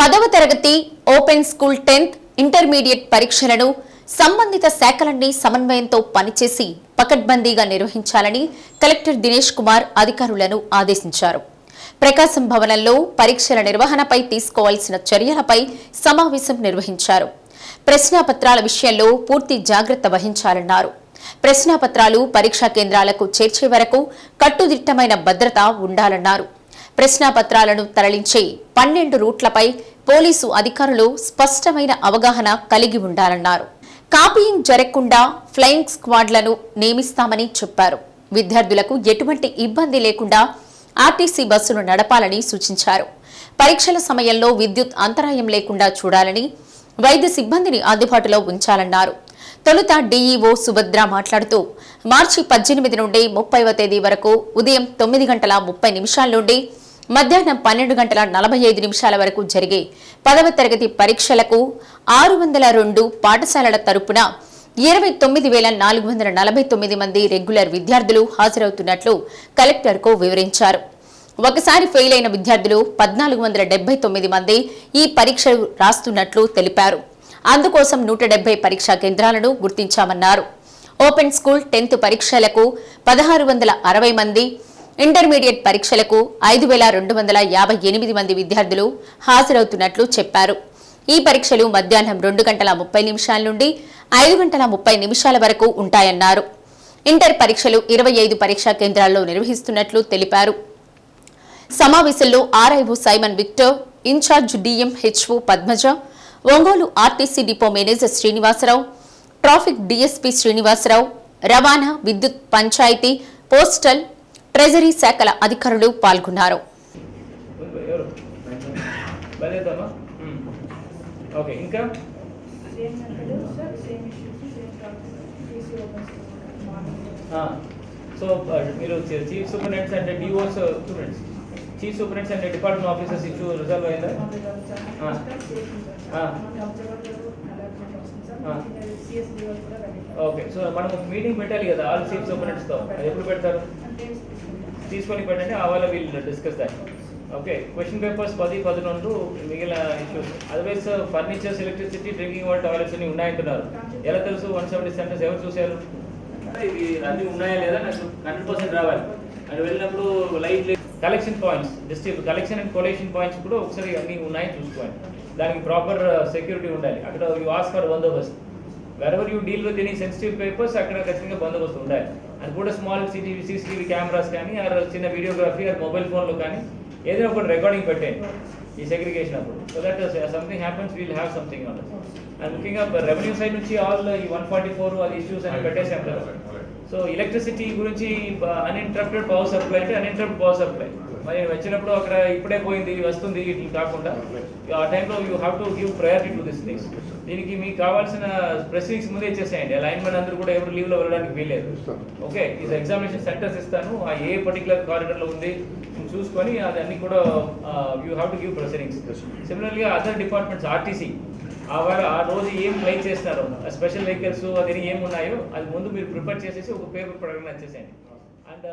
పదవ తరగతి open school tenth intermediate పరీక్షలను సంబంధిత శాఖలన్నీ సమన్వయంతో పనిచేసి పకడ్బందీగా నిర్వహించాలని కలెక్టర్ దినేష్ కుమార్ అధికారులను ఆదేశించారు. ప్రకాశం భవనంలో పరీక్షల నిర్వహణపై తీసుకోవాల్సిన చర్యలపై సమావేశం నిర్వహించారు. ప్రశ్నాపత్రాల విషయంలో పూర్తి జాగ్రత్త వహించాలన్నారు. ప్రశ్నాపత్రాలు పరీక్షా కేంద్రాలకు చేర్చే వరకు కట్టుదిట్టమైన భద్రత ఉండాలన్నారు. ప్రశ్నాపత్రాలను తరలించే పన్నెండు రూట్లపై పోలీసు అధికారులు స్పష్టమైన అవగాహన కలిగి ఉండాలన్నారు. కాపీయింగ్ జరగకుండా ఫ్లయింగ్ స్క్వాడ్లను నియమిస్తామని చెప్పారు. విద్యార్థులకు ఎటువంటి ఇబ్బంది లేకుండా ఆర్టీసీ బస్సులు నడపాలని సూచించారు. పరీక్షల సమయంలో విద్యుత్ అంతరాయం లేకుండా చూడాలని వైద్య సిబ్బందిని అందుబాటులో ఉంచాలన్నారు. తొలుత డీఈఓ సుభద్ర మాట్లాడుతూ మార్చి పద్దెనిమిది నుండి ముప్పైవ తేదీ వరకు ఉదయం తొమ్మిది గంటల ముప్పై నిమిషాల నుండి మధ్యాహ్నం పన్నెండు గంటల నలభై ఐదు నిమిషాల వరకు జరిగే పదవ తరగతి పరీక్షలకు ఆరు వందల రెండు పాఠశాలల తరపున ఇరవై తొమ్మిది వేల నాలుగు వందల నలభై తొమ్మిది మంది రెగ్యులర్ విద్యార్థులు హాజరవుతున్నట్లు కలెక్టర్కు వివరించారు. ఒకసారి ఫెయిల్ అయిన విద్యార్థులు పద్నాలుగు వందల డెబ్బై తొమ్మిది మంది ఈ పరీక్షలు రాస్తున్నట్లు తెలిపారు. అందుకోసం నూట డెబ్బై పరీక్షా కేంద్రాలను గుర్తించామన్నారు. ఓపెన్ స్కూల్ టెన్త్ పరీక్షలకు పదహారు వందల అరవై మంది ఇంటర్మీడియట్ పరీక్షలకు ఐదు వేల రెండు వందల యాభై ఎనిమిది మంది విద్యార్థులు హాజరవుతున్నట్లు చెప్పారు. ఈ పరీక్షలు మధ్యాహ్నం రెండు గంటల ముప్పై నిమిషాల నుండి ఐదు గంటల ముప్పై నిమిషాల వరకు ఉంటాయన్నారు. ఇంటర్ పరీక్షలు ఇరవై ఐదు పరీక్షా కేంద్రాల్లో నిర్వహిస్తున్నట్లు తెలిపారు. సమావేశంలో RIO Simon Victor incharge DM HO Padmaja Ongole RTC depot manager Srinivasarao traffic DSP Srinivasarao రవాణా విద్యుత్ పంచాయతీ పోస్టల్ ట్రెజరీ శాఖల అధికారులు పాల్గొన్నారు. ఓకే ఇంకా? సో మీరు చీఫ్ సూపరింటెండెంట్స్ అంటే DOs students. Chief superintendents and department officers issue resolve అయిందా? ఓకే సో మనం మీటింగ్ పెట్టాలి కదా ఆల్ చీఫ్ సూపరింటెండెంట్స్తో. ఎప్పుడు పెడతారు? తీసుకొని పెట్టండి ఆ వాళ్ళ discuss that okay question papers పది పదకొండు మిగిలిన issues otherwise furnitures electricity drinking water toilets అన్ని ఉన్నాయంటున్నారు. ఎలా తెలుసు? వన్ సెవెంటీ సెంటర్స్ ఎవరు చూశారు? ఇవి అన్ని ఉన్నాయా లేదా నాకు హండ్రెడ్ పర్సెంట్ రావాలి. అది వెళ్ళినప్పుడు light collection points district collection and collation points కూడా ఒకసారి అన్ని ఉన్నాయి చూసుకోండి. దానికి ప్రాపర్ సెక్యూరిటీ ఉండాలి. అక్కడ యూ ఆస్ ఫర్ బందోబస్తు. Wherever you deal with any sensitive papers అక్కడ ఖచ్చితంగా బందోబస్తు ఉండాలి. అది కూడా స్మాల్ సిటీవీ సీసీటీవీ కెమెరాస్ కానీ ఆర్ చిన్న వీడియోగ్రఫీ ఆర్ మొబైల్ ఫోన్లో కానీ ఏదైనా ఒకటి రికార్డింగ్ పెట్టేయండి ఈ సెగ్రిగేషన్ అప్పుడు. So that something happens we'll have something and ముఖ్యంగా రెవెన్యూ సైడ్ నుంచి ఆల్ ఈ వన్ ఫార్టీ ఫోర్ అది ఇష్యూస్ అని పెట్టేసాం కదా. సో ఎలక్ట్రిసిటీ గురించి అన్ఇంటరప్టెడ్ పవర్ సప్లై అంటే అన్ఇంటరప్ట్ పవర్ సప్లై మరి వచ్చినప్పుడు అక్కడ ఇప్పుడే పోయింది వస్తుంది ఇట్లా కాకుండా. ఆ టైంలో you have to give priority to this things దీనికి మీకు కావాల్సిన ప్రెసిడింగ్స్ ముందే ఇచ్చేసేయండి. అలైన్మెంట్ అందరూ కూడా ఎవరు లీవ్లో వెళ్ళడానికి వీలేదు ఓకే ఇది ఎగ్జామినేషన్ సెంటర్స్ ఇస్తాను. ఆ ఏ పర్టికులర్ కారిడర్లో ఉంది చూసుకొని అదన్నీ కూడా you have to give proceedings సిమిలర్గా అదర్ డిపార్ట్మెంట్స్ ఆర్టీసీ ఆ వారు ఆ రోజు ఏం ప్లై చేస్తారో స్పెషల్ వెహికల్స్ అది ఏమున్నాయో ఉన్నాయో అది ముందు మీరు ప్రిపేర్ చేసేసి ఒక పేపర్ ప్రకటన వచ్చేసేయండి అండ్